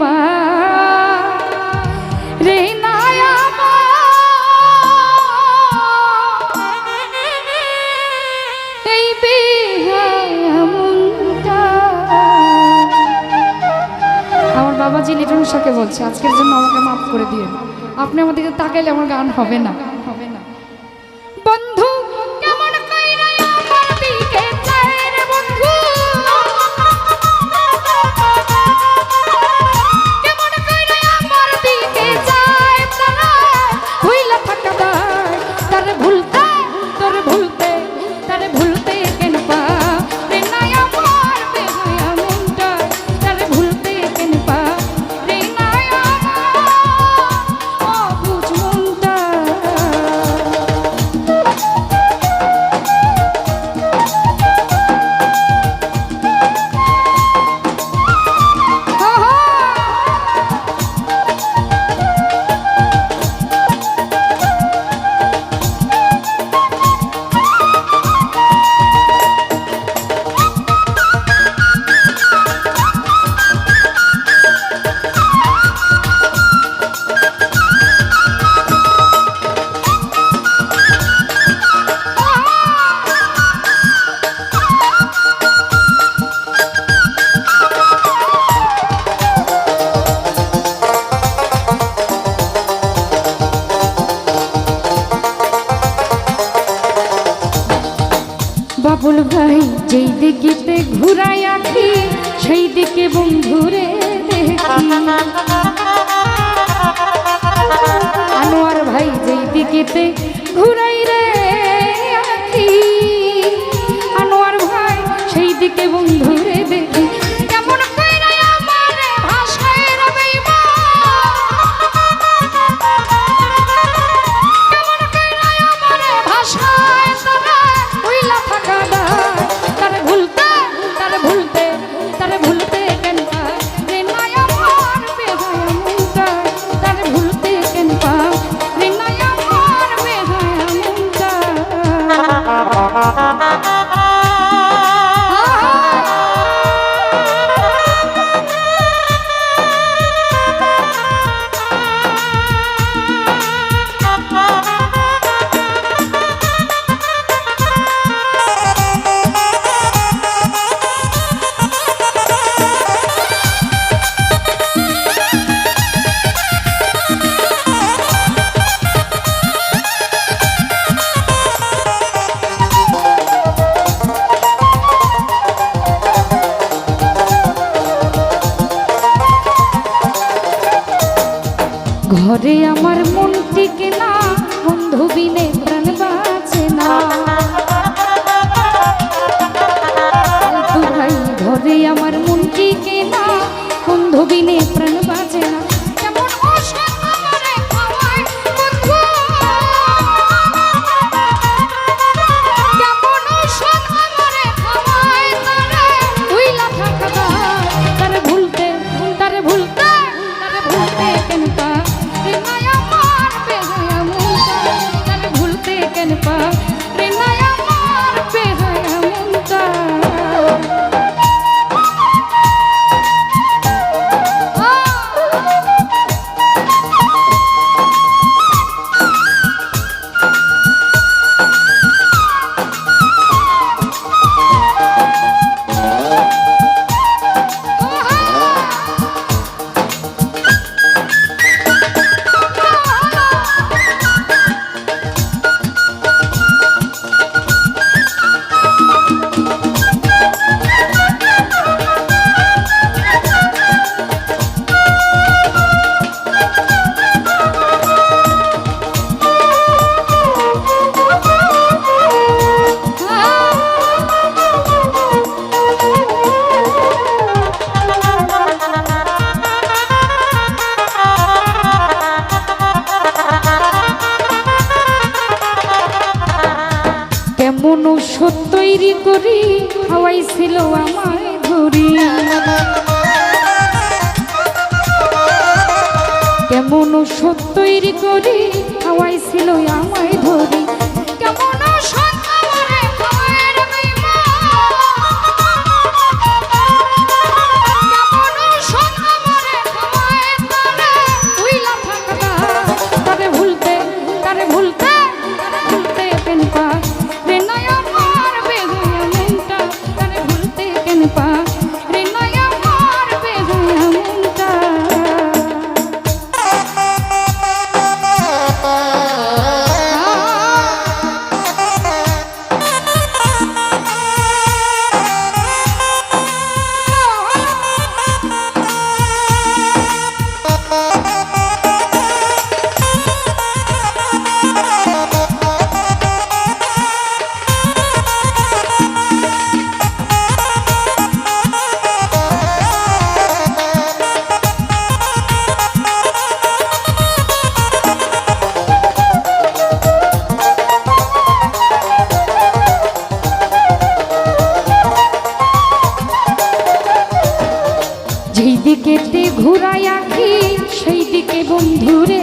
পা রে না এই আমার বলছে, আজকের জন্য আমাকে মাফ করে দিয়ে আপনি আমার দিকে তাকাইলে আমার গান হবে না হবে না। দিকিতে ঘুরাই আঁকি সেই দিকে বন্ধুরে আনোয়ার ভাই যেই দিকে ঘুরাই ঘরে আমার মন টিকে না। পাপ মনুষ্য তৈরি করি খাওয়াইছিল আমায় ধরি কেমন তৈরি করি খাওয়াইছিল আমায় ধরি কেমন সত্য ঘুরাই আঁকি সেই দিকে বন্ধুরে